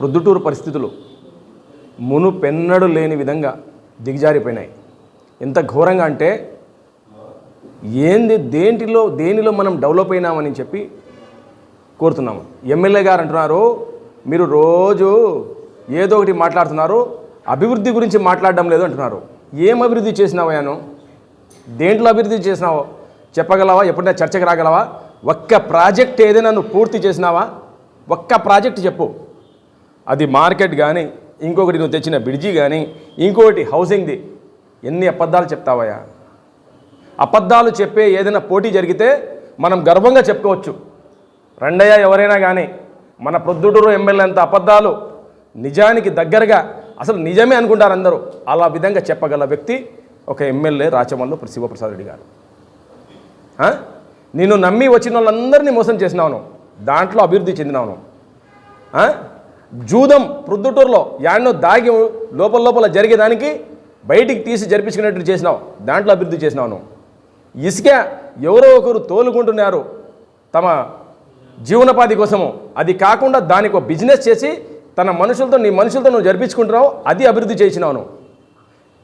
ప్రొద్దుటూరు పరిస్థితులు మునుపెన్నడు లేని విధంగా దిగజారిపోయినాయి. ఎంత ఘోరంగా అంటే ఏంది దేంటిలో దేనిలో మనం డెవలప్ అయినామని చెప్పి కోరుతున్నాము. ఎమ్మెల్యే గారు అంటున్నారు మీరు రోజు ఏదో ఒకటి మాట్లాడుతున్నారు అభివృద్ధి గురించి మాట్లాడడం లేదు అంటున్నారు. ఏం అభివృద్ధి చేసినావయ్యాను దేంట్లో అభివృద్ధి చేసినావో? చెప్పగలవా? ఎప్పుడైనా చర్చకు రాగలవా? ఒక్క ప్రాజెక్ట్ ఏదైనా నువ్వు పూర్తి చేసినావా? ఒక్క ప్రాజెక్ట్ చెప్పు. అది మార్కెట్ కానీ ఇంకొకటి నువ్వు తెచ్చిన బ్రిడ్జి కానీ ఇంకొకటి హౌసింగ్ది. ఎన్ని అబద్ధాలు చెప్తావయ్యా? అబద్ధాలు చెప్పే ఏదైనా పోటీ జరిగితే మనం గర్వంగా చెప్పుకోవచ్చు. రెండయ్య ఎవరైనా కానీ మన ప్రొద్దుటూరు ఎమ్మెల్యే అంత అబద్ధాలు నిజానికి దగ్గరగా అసలు నిజమే అనుకుంటారు అందరూ. అలా విధంగా చెప్పగల వ్యక్తి ఒక ఎమ్మెల్యే రాచమల్లు శివప్రసాద్ రెడ్డి గారు. నేను నమ్మి వచ్చిన వాళ్ళందరినీ మోసం చేసినావును దాంట్లో అభివృద్ధి చెందినావును జూదం ప్రొద్దుటూరులో యాడ్నో దాగి లోపల లోపల జరిగేదానికి బయటికి తీసి జరిపించుకునేట్టు చేసినావు. దాంట్లో అభివృద్ధి చేసినావు ఇసుక ఎవరో ఒకరు తోలుకుంటున్నారు తమ జీవనోపాధి కోసము. అది కాకుండా దానికి ఒక బిజినెస్ చేసి తన మనుషులతో నీ మనుషులతో నువ్వు జరిపించుకుంటున్నావు అది అభివృద్ధి చేసినావు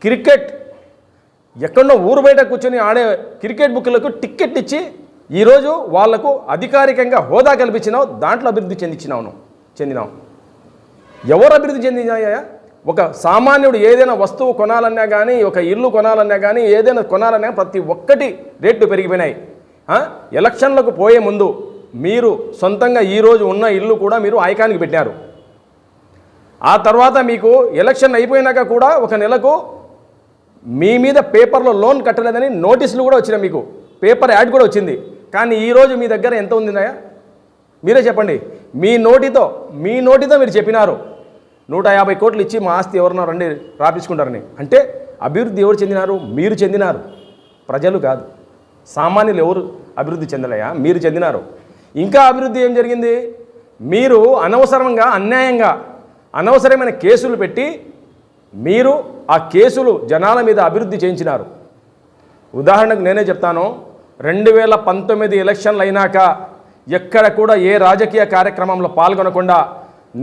క్రికెట్ ఎక్కడో ఊరు బయట కూర్చొని ఆడే క్రికెట్ బుక్లకు టిక్కెట్ ఇచ్చి ఈరోజు వాళ్ళకు అధికారికంగా హోదా కల్పించినావు దాంట్లో అభివృద్ధి చెందించినావు చెందినావు. ఎవరు అభివృద్ధి చెందినాయా? ఒక సామాన్యుడు ఏదైనా వస్తువు కొనాలన్నా కానీ ఒక ఇల్లు కొనాలన్నా కానీ ఏదైనా కొనాలన్నా ప్రతి ఒక్కటి రేట్లు పెరిగిపోయినాయి. ఎలక్షన్లకు పోయే ముందు మీరు సొంతంగా ఈరోజు ఉన్న ఇల్లు కూడా మీరు ఐకానికి పెట్టారు ఆ తర్వాత మీకు ఎలక్షన్ అయిపోయినాక కూడా ఒక నెలకు మీ మీద పేపర్లో లోన్ కట్టలేదని నోటీసులు కూడా వచ్చినాయి మీకు. పేపర్ యాడ్ కూడా వచ్చింది. కానీ ఈరోజు మీ దగ్గర ఎంత ఉందినాయా మీరే చెప్పండి. మీ నోటితో మీ నోటితో మీరు చెప్పినారు. నూట యాభై కోట్లు ఇచ్చి మా ఆస్తి ఎవరినో రండి రాపించుకుంటారని. అంటే అభివృద్ధి ఎవరు చెందినారు? మీరు చెందినారు. ప్రజలు కాదు. సామాన్యులు ఎవరు అభివృద్ధి చెందలేయా? మీరు చెందినారు. ఇంకా అభివృద్ధి ఏం జరిగింది? మీరు అనవసరంగా అన్యాయంగా అనవసరమైన కేసులు పెట్టి మీరు ఆ కేసులు జనాల మీద అభివృద్ధి చేయించినారు. ఉదాహరణకు నేనే చెప్తాను. రెండు వేల పంతొమ్మిది ఎలక్షన్లు అయినాక ఎక్కడ కూడా ఏ రాజకీయ కార్యక్రమంలో పాల్గొనకుండా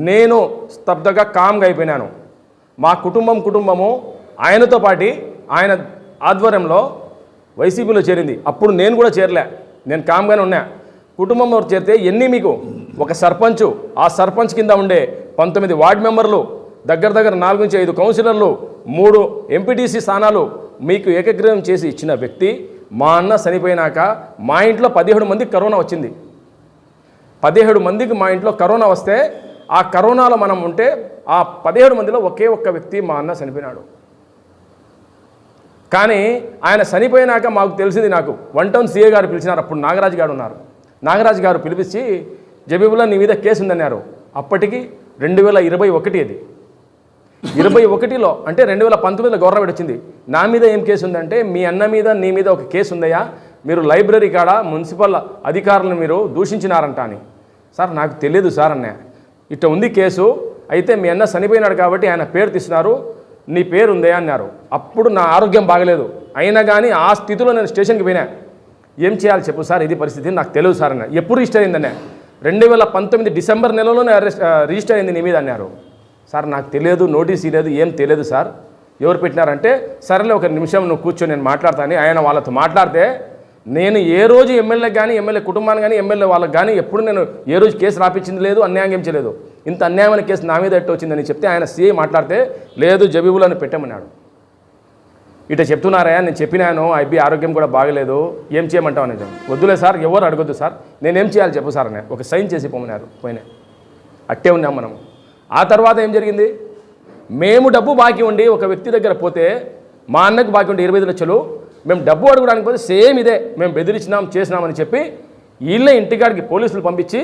నేను స్తబ్దగా కామ్గా అయిపోయినాను. మా కుటుంబం కుటుంబము ఆయనతో పాటి ఆయన ఆధ్వర్యంలో వైసీపీలో చేరింది. అప్పుడు నేను కూడా చేరలే. నేను కామ్గానే ఉన్నా. కుటుంబంలో చేరితే ఎన్ని మీకు ఒక సర్పంచ్ ఆ సర్పంచ్ కింద ఉండే పంతొమ్మిది వార్డు మెంబర్లు దగ్గర దగ్గర నాలుగు నుంచి ఐదు కౌన్సిలర్లు మూడు ఎంపీటీసీ స్థానాలు మీకు ఏకగ్రీవం చేసి ఇచ్చిన వ్యక్తి మా అన్న చనిపోయినాక మా ఇంట్లో పదిహేడు మంది కరోనా వచ్చింది. పదిహేడు మందికి మా ఇంట్లో కరోనా వస్తే ఆ కరోనాలో మనం ఉంటే ఆ పదిహేడు మందిలో ఒకే ఒక్క వ్యక్తి మా అన్న చనిపోయినాడు. కానీ ఆయన చనిపోయినాక మాకు తెలిసింది నాకు వన్ టౌన్ సీఏ గారు పిలిచినారు అప్పుడు నాగరాజు గారు ఉన్నారు. నాగరాజు గారు పిలిపించి జబీబుల్లా నీ మీద కేసు ఉందన్నారు. అప్పటికి రెండు వేల ఇరవై ఒకటి అది. ఇరవై ఒకటిలో అంటే రెండు వేల పంతొమ్మిదిలో గవర్నమెంట్ వచ్చింది. నా మీద ఏం కేసు ఉందంటే మీ అన్న మీద నీ మీద ఒక కేసు ఉందయ్యా మీరు లైబ్రరీ కాడ మున్సిపల్ అధికారులను మీరు దూషించినారంట అని. సార్ నాకు తెలియదు సార్ అన్న ఇట్ట ఉంది కేసు అయితే మీ అన్న చనిపోయినాడు కాబట్టి ఆయన పేరు తీస్తున్నారు నీ పేరు ఉందే అన్నారు. అప్పుడు నా ఆరోగ్యం బాగలేదు. అయినా కానీ ఆ స్థితిలో నేను స్టేషన్కి పోయినా. ఏం చేయాలి చెప్పు సార్ ఇది పరిస్థితి నాకు తెలియదు సార్ అన్న ఎప్పుడు రిజిస్టర్ అయిందన్న రెండు వేల పంతొమ్మిది డిసెంబర్ నెలలోనే అరెస్ట్ రిజిస్టర్ అయింది నీ మీద అన్నారు. సార్ నాకు తెలియదు నోటీస్ ఇవ్వలేదు ఏం తెలియదు సార్. ఎవరు పెట్టినారంటే సరేలే ఒక నిమిషం నువ్వు కూర్చొని నేను మాట్లాడతాను ఆయన వాళ్ళతో మాట్లాడితే నేను ఏ రోజు ఎమ్మెల్యే కానీ ఎమ్మెల్యే కుటుంబాన్ని కానీ ఎమ్మెల్యే వాళ్ళకి కానీ ఎప్పుడు నేను ఏ రోజు కేసు రాపించింది లేదు అన్యాయం ఏం చేయలేదు. ఇంత అన్యాయమైన కేసు నా మీద ఎట్టు వచ్చిందని చెప్తే ఆయన సీఐ మాట్లాడితే లేదు జబీబులను పెట్టమన్నాడు. ఇట చెప్తున్నారా నేను చెప్పినాను ఐబీ ఆరోగ్యం కూడా బాగలేదు ఏం చేయమంటావు నిజం వద్దులే సార్ ఎవరు అడగొద్దు సార్. నేనేం చేయాలి చెప్పు సార్ అనే. ఒక సైన్ చేసి పోమన్నారు పోయినా. అట్టే ఉన్నాం మనం ఆ తర్వాత ఏం జరిగింది? మేము డబ్బు బాకీ ఉండి ఒక వ్యక్తి దగ్గర పోతే మా అన్నకు బాకీ ఉండి ఇరవై ఐదు లక్షలు మేము డబ్బు అడగడానికి పోతే సేమ్ ఇదే మేము బెదిరించినాం చేసినామని చెప్పి వీళ్ళే ఇంటికాడికి పోలీసులు పంపించి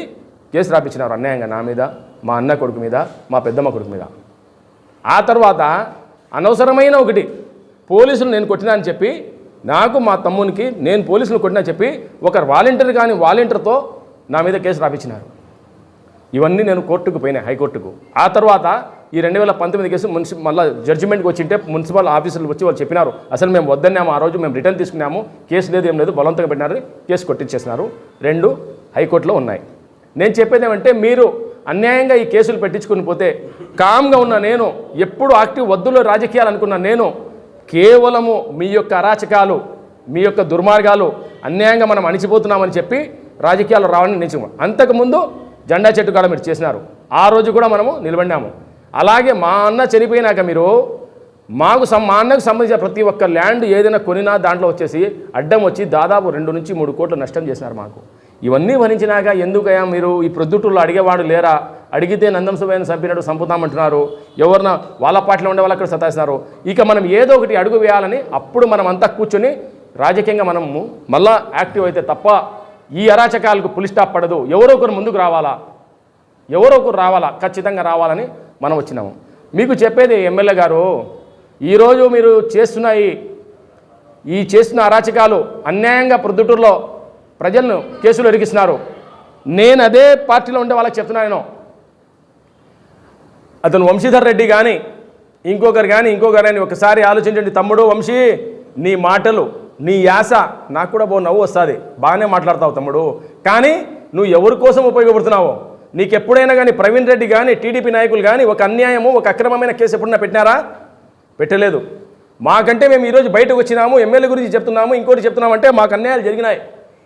కేసు రాపించినారు అన్యాయంగా నా మీద మా అన్న కొడుకు మీద మా పెద్దమ్మ కొడుకు మీద. ఆ తర్వాత అనవసరమైన ఒకటి పోలీసులు నేను కొట్టినా అని చెప్పి నాకు మా తమ్మునికి నేను పోలీసులు కొట్టినా చెప్పి ఒక వాలంటీర్ కానీ వాలంటీర్తో నా మీద కేసు రాపించినారు. ఇవన్నీ నేను కోర్టుకు పోయినాయి హైకోర్టుకు. ఆ తర్వాత ఈ రెండు వేల పంతొమ్మిది కేసు మున్సి మళ్ళీ జడ్జిమెంట్కి వచ్చింటే మున్సిపల్ ఆఫీసులు వచ్చి వాళ్ళు చెప్పినారు. అసలు మేము వద్దన్నాము ఆ రోజు మేము రిటర్న్ తీసుకున్నాము. కేసు లేదు ఏం లేదు బలవంతంగా పెట్టినారు కేసు కొట్టించేసినారు. రెండు హైకోర్టులో ఉన్నాయి. నేను చెప్పేది ఏమంటే మీరు అన్యాయంగా ఈ కేసులు పెట్టించుకుని పోతే కామ్గా ఉన్న నేను ఎప్పుడు యాక్టివ్ వద్దులో రాజకీయాలు అనుకున్న నేను కేవలము మీ యొక్క అరాచకాలు మీ యొక్క దుర్మార్గాలు అన్యాయంగా మనం అణిచిపోతున్నామని చెప్పి రాజకీయాలు రావాలని నిలిచి అంతకుముందు జెండా చెట్టు కాడ మీరు చేసినారు. ఆ రోజు కూడా మనము నిలబడినాము. అలాగే మా అన్న చనిపోయినాక మీరు మాకు మా అన్నకు సంబంధించిన ప్రతి ఒక్క ల్యాండ్ ఏదైనా కొనినా దాంట్లో వచ్చేసి అడ్డం వచ్చి దాదాపు రెండు నుంచి మూడు కోట్లు నష్టం చేసినారు మాకు. ఇవన్నీ భరించినాక ఎందుకయ్యా మీరు ఈ ప్రొద్దుటూరులో అడిగేవాడు లేరా? అడిగితే నందంశమైన చంపినట్టు చంపుతామంటున్నారు. ఎవరిన వాళ్ళ పాటలో ఉండే వాళ్ళు అక్కడ సతాయిస్తున్నారు. ఇక మనం ఏదో ఒకటి అడుగు వేయాలని అప్పుడు మనం అంతా కూర్చొని రాజకీయంగా మనము మళ్ళా యాక్టివ్ అయితే తప్ప ఈ అరాచకాలకు పులి స్టాప్ పడదు. ఎవరో ఒకరు ముందుకు రావాలా? ఎవరో ఒకరు రావాలా? ఖచ్చితంగా రావాలని మనం వచ్చినాము. మీకు చెప్పేది ఎమ్మెల్యే గారు ఈరోజు మీరు చేస్తున్న ఈ చేస్తున్న అరాచకాలు అన్యాయంగా ప్రొద్దుటూరులో ప్రజలను కేసులు ఎరిగిస్తున్నారు. నేను అదే పార్టీలో ఉండే వాళ్ళకి చెప్తున్నాను నేను. అతను వంశీధర్ రెడ్డి కానీ ఇంకొకరు కానీ ఇంకొకరు కానీ ఒకసారి ఆలోచించండి. తమ్ముడు వంశీ నీ మాటలు నీ యాస నాకు కూడా బాగు నవ్వు వస్తుంది. బాగానే మాట్లాడతావు తమ్ముడు. కానీ నువ్వు ఎవరి కోసం ఉపయోగపడుతున్నావో? నీకు ఎప్పుడైనా కానీ ప్రవీణ్ రెడ్డి కానీ టీడీపీ నాయకులు కానీ ఒక అన్యాయము ఒక అక్రమమైన కేసు ఎప్పుడన్నా పెట్టినారా? పెట్టలేదు. మాకంటే మేము ఈరోజు బయటకు వచ్చినాము ఎమ్మెల్యే గురించి చెప్తున్నాము ఇంకోటి చెప్తున్నామంటే మాకు అన్యాయాలు జరిగినాయి.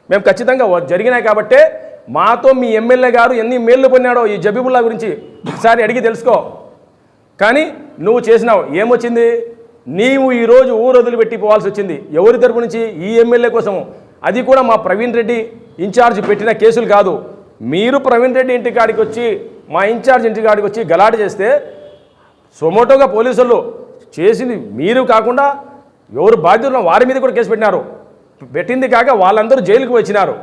మేము ఖచ్చితంగా జరిగినాయి కాబట్టే మాతో మీ ఎమ్మెల్యే గారు ఎన్ని మేళ్ళు పొందాడో ఈ జబీబుల్లా గురించి ఒకసారి అడిగి తెలుసుకో. కానీ నువ్వు చేసినావు. ఏమొచ్చింది? నీవు ఈరోజు ఊరు వదిలిపెట్టి పోవాల్సి వచ్చింది. ఎవరి తరపు నుంచి? ఈ ఎమ్మెల్యే కోసము. అది కూడా మా ప్రవీణ్ రెడ్డి ఇన్ఛార్జ్ పెట్టిన కేసులు కాదు. మీరు ప్రవీణ్ రెడ్డి ఇంటికాడికి వచ్చి మా ఇన్ఛార్జ్ ఇంటికాడికి వచ్చి గలాట చేస్తే సొమోటోగా పోలీసులు చేసింది మీరు కాకుండా ఎవరు బాధ్యులు వారి మీద కూడా కేసు పెట్టినారు. పెట్టింది కాక వాళ్ళందరూ జైలుకు వచ్చినారు.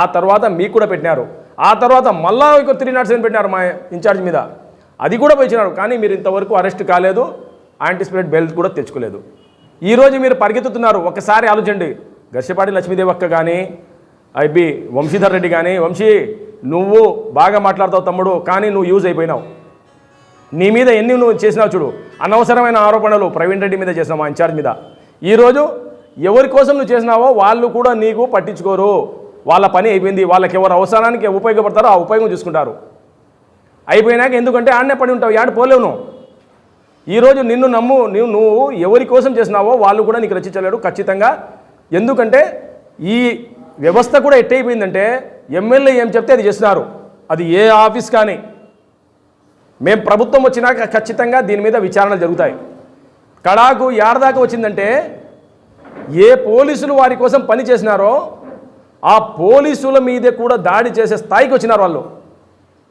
ఆ తర్వాత మీకు కూడా పెట్టినారు. ఆ తర్వాత మళ్ళా ఇంకో త్రీ నాట్ సెవెన్ పెట్టినారు మా ఇన్ఛార్జ్ మీద? అది కూడా పోయినారు కానీ మీరు ఇంతవరకు అరెస్ట్ కాలేదు. యాంటిసిపేట్ బెల్ట్ కూడా తెచ్చుకోలేదు. ఈరోజు మీరు పరిగెత్తుతున్నారు. ఒకసారి ఆలోచండి గర్షపాటి లక్ష్మీదేవి అక్క కానీ ఐబి వంశీధర్ రెడ్డి కానీ వంశీ నువ్వు బాగా మాట్లాడతావు తమ్ముడు కానీ నువ్వు యూజ్ అయిపోయినావు. నీ మీద ఎన్ని నువ్వు చేసినావు చూడు అనవసరమైన ఆరోపణలు ప్రవీణ్ రెడ్డి మీద చేసినావు మా ఇన్ఛార్జ్ మీద. ఈరోజు ఎవరి కోసం నువ్వు చేసినావో వాళ్ళు కూడా నీకు పట్టించుకోరు. వాళ్ళ పని అయిపోయింది వాళ్ళకి ఎవరు అవసరానికి ఉపయోగపడతారో ఆ ఉపయోగం చూసుకుంటారు. అయిపోయినాక ఎందుకంటే ఆడనే పడి ఉంటావు యాడ పోలేవు నువ్వు. ఈరోజు నిన్ను నమ్ము నువ్వు నువ్వు ఎవరి కోసం చేసినావో వాళ్ళు కూడా నీకు రచించలేడు ఖచ్చితంగా. ఎందుకంటే ఈ వ్యవస్థ కూడా ఎట్టయిపోయిందంటే ఎమ్మెల్యే ఏం చెప్తే అది చేస్తున్నారు. అది ఏ ఆఫీస్ కానీ. మేము ప్రభుత్వం వచ్చినాక ఖచ్చితంగా దీని మీద విచారణ జరుగుతాయి. కడాకు యాడదాకా వచ్చిందంటే ఏ పోలీసులు వారి కోసం పని చేసినారో ఆ పోలీసుల మీదే కూడా దాడి చేసే స్థాయికి వచ్చినారు వాళ్ళు.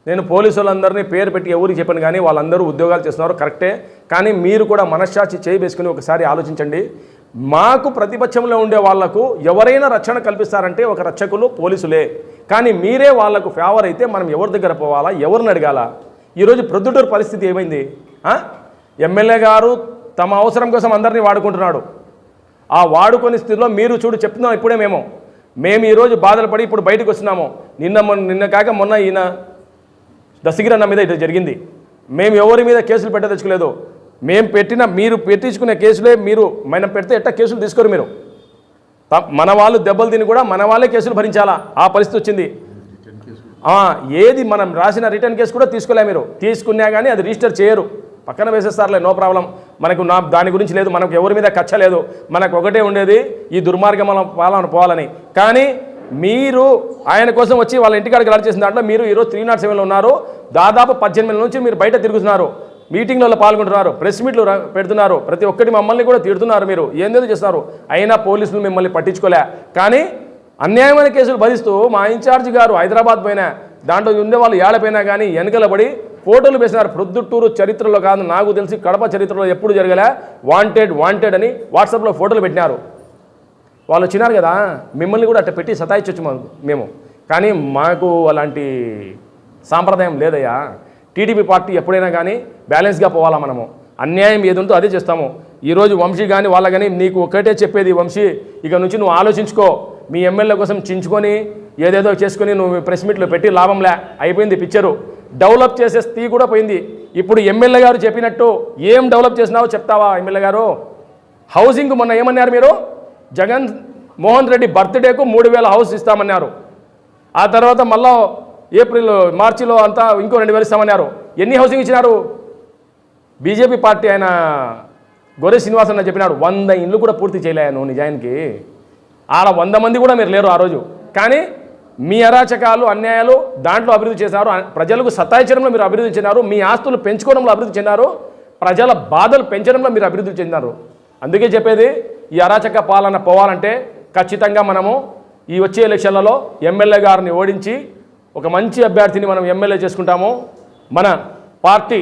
నేను పోలీసులందరినీ పేరు పెట్టి ఎవరికి చెప్పాను కానీ వాళ్ళందరూ ఉద్యోగాలు చేస్తున్నారు కరెక్టే. కానీ మీరు కూడా మనశ్శాచి చేయి వేసుకుని ఒకసారి ఆలోచించండి. మాకు ప్రతిపక్షంలో ఉండే వాళ్ళకు ఎవరైనా రక్షణ కల్పిస్తారంటే ఒక రక్షకులు పోలీసులే. కానీ మీరే వాళ్ళకు ఫేవర్ అయితే మనం ఎవరి దగ్గర పోవాలా? ఎవరిని అడగాల? ఈరోజు ప్రొద్దుటూరు పరిస్థితి ఏమైంది? ఎమ్మెల్యే గారు తమ అవసరం కోసం అందరినీ వాడుకుంటున్నాడు. ఆ వాడుకొని స్థితిలో మీరు చూడు చెప్తున్నాం ఇప్పుడే మేము. మేము ఈరోజు బాధలు పడి ఇప్పుడు బయటకు వస్తున్నాము. నిన్న మొన్న నిన్న కాక మొన్న ఈయన దశగిరన్న మీద ఇది జరిగింది. మేము ఎవరి మీద కేసులు పెట్టదలుచుకోలేదు. మేము పెట్టిన మీరు పెట్టించుకునే కేసులే మీరు మనం పెడితే ఎట్టా కేసులు తీసుకోరు మీరు? మన వాళ్ళు దెబ్బలు తిని కూడా మన వాళ్ళే కేసులు భరించాలా? ఆ పరిస్థితి వచ్చింది. ఏది మనం రాసిన రిటర్న్ కేసు కూడా తీసుకోలే మీరు. తీసుకున్నా కానీ అది రిజిస్టర్ చేయరు. పక్కన వేసేస్తారులే నో ప్రాబ్లం. మనకు నా దాని గురించి లేదు మనకు ఎవరి మీద కచ్చ లేదు. మనకు ఒకటే ఉండేది ఈ దుర్మార్గం పాలన పోవాలని. కానీ మీరు ఆయన కోసం వచ్చి వాళ్ళ ఇంటికాడికి గలాట్ చేసిన దాంట్లో మీరు ఈరోజు త్రీ నాట్ సెవెన్లో ఉన్నారు. దాదాపు పద్దెనిమిది నుంచి మీరు బయట తిరుగుతున్నారు. మీటింగ్లలో పాల్గొంటున్నారు ప్రెస్ మీట్లు పెడుతున్నారు. ప్రతి ఒక్కటి మమ్మల్ని కూడా తిడుతున్నారు మీరు. ఏందేదో చేస్తున్నారు? అయినా పోలీసులు మిమ్మల్ని పట్టించుకోలే. కానీ అన్యాయమైన కేసులు భరిస్తూ మా ఇన్ఛార్జ్ గారు హైదరాబాద్ పోయినా దాంట్లో ఉండే వాళ్ళు ఏడపోయినా కానీ వెనకల పడి ఫోటోలు వేసినారు. ప్రొద్దుటూరు చరిత్రలో కాదు నాకు తెలిసి కడప చరిత్రలో ఎప్పుడు జరగలే. వాంటెడ్ వాంటెడ్ అని వాట్సాప్లో ఫోటోలు పెట్టినారు. వాళ్ళు వచ్చినారు కదా మిమ్మల్ని కూడా అట్ట పెట్టి సతాయించవచ్చు మేము. కానీ మాకు అలాంటి సాంప్రదాయం లేదయ్యా. టీడీపీ పార్టీ ఎప్పుడైనా కానీ బ్యాలెన్స్గా పోవాలా మనము? అన్యాయం ఏది ఉందో అదే చేస్తాము. ఈరోజు వంశీ కానీ వాళ్ళ కానీ నీకు ఒకటే చెప్పేది వంశీ ఇక నుంచి నువ్వు ఆలోచించుకో. మీ ఎమ్మెల్యే కోసం చించుకొని ఏదేదో చేసుకొని నువ్వు ప్రెస్ మీట్లో పెట్టి లాభంలే అయిపోయింది పిక్చరు. డెవలప్ చేసే స్థితి కూడా పోయింది. ఇప్పుడు ఎమ్మెల్యే గారు చెప్పినట్టు ఏం డెవలప్ చేసినావో చెప్తావా ఎమ్మెల్యే గారు? హౌసింగ్ మొన్న ఏమన్నారు మీరు? జగన్ మోహన్ రెడ్డి బర్త్డేకు మూడు వేల హౌస్ ఇస్తామన్నారు. ఆ తర్వాత మళ్ళీ ఏప్రిల్ మార్చిలో అంతా ఇంకో రెండు వేలు ఇస్తామన్నారు. ఎన్ని హౌసింగ్ ఇచ్చినారు? బీజేపీ పార్టీ ఆయన గొర్రె శ్రీనివాస్ అన్న చెప్పినాడు వంద ఇండ్లు కూడా పూర్తి చేయలేను నిజానికి ఆడ వంద మంది కూడా మీరు లేరు ఆ రోజు. కానీ మీ అరాచకాలు అన్యాయాలు దాంట్లో అభివృద్ధి చేశారు. ప్రజలకు సతాయించడంలో మీరు అభివృద్ధి చెందారు. మీ ఆస్తులు పెంచుకోవడంలో అభివృద్ధి చెందారు. ప్రజల బాధలు పెంచడంలో మీరు అభివృద్ధి చెందారు. అందుకే చెప్పేది ఈ అరాచక పాలన పోవాలంటే ఖచ్చితంగా మనము ఈ వచ్చే ఎలక్షన్లలో ఎమ్మెల్యే గారిని ఓడించి ఒక మంచి అభ్యర్థిని మనం ఎమ్మెల్యే చేసుకుంటాము మన పార్టీ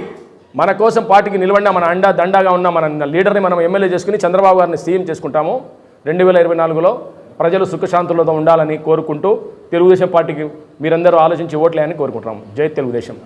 మన కోసం పార్టీకి నిలబడిన మన అండా దండాగా ఉన్న మన లీడర్ని మనం ఎమ్మెల్యే చేసుకుని చంద్రబాబు గారిని సీఎం చేసుకుంటాము రెండు వేల ఇరవై నాలుగులో ప్రజలు సుఖశాంతులతో ఉండాలని కోరుకుంటూ తెలుగుదేశం పార్టీకి మీరందరూ ఆలోచించి ఓట్లేయని కోరుకుంటున్నాము జై తెలుగుదేశం.